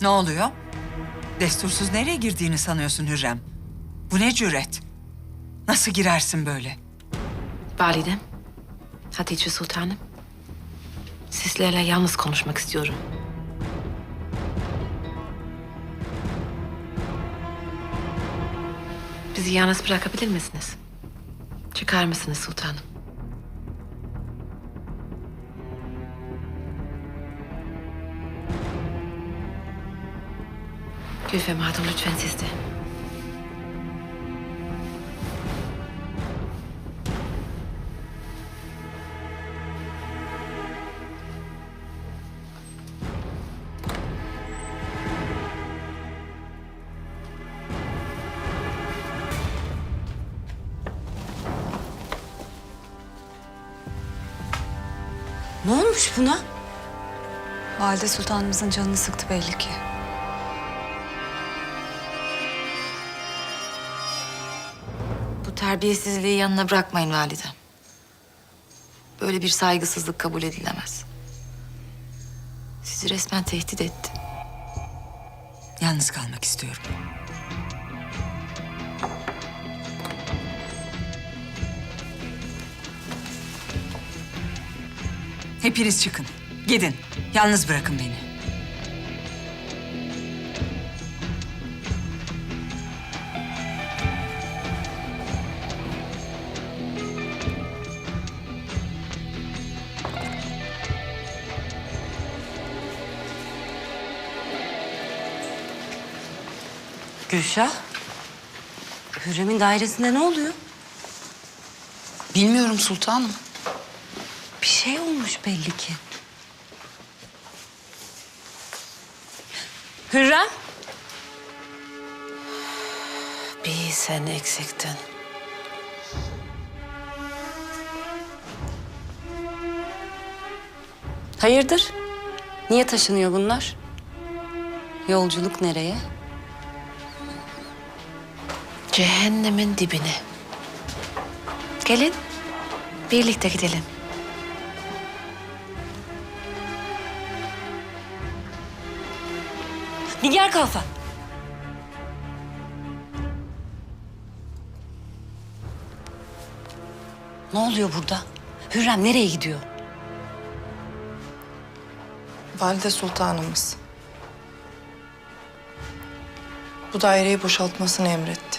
Ne oluyor? Destursuz nereye girdiğini sanıyorsun Hürrem? Bu ne cüret? Nasıl girersin böyle? Validem, Hatice Sultanım. Sizlerle yalnız konuşmak istiyorum. Bizi yalnız bırakabilir misiniz? Çıkar mısınız sultanım? Gülfem Hatun lütfen siz de. Ne olmuş buna? Valide Sultanımızın canını sıktı belli ki. Terbiyesizliği yanına bırakmayın validem. Böyle bir saygısızlık kabul edilemez. Sizi resmen tehdit etti. Yalnız kalmak istiyorum. Hepiniz çıkın. Gidin. Yalnız bırakın beni. Gülşah. Hürrem'in dairesinde ne oluyor? Bilmiyorum sultanım. Bir şey olmuş belli ki. Hürrem. Bir sen eksiktin. Hayırdır? Niye taşınıyor bunlar? Yolculuk nereye? Cehennemin dibine. Gelin, birlikte gidelim. Nigar Kalfa. Ne oluyor burada? Hürrem nereye gidiyor? Valide Sultanımız. Bu daireyi boşaltmasını emretti.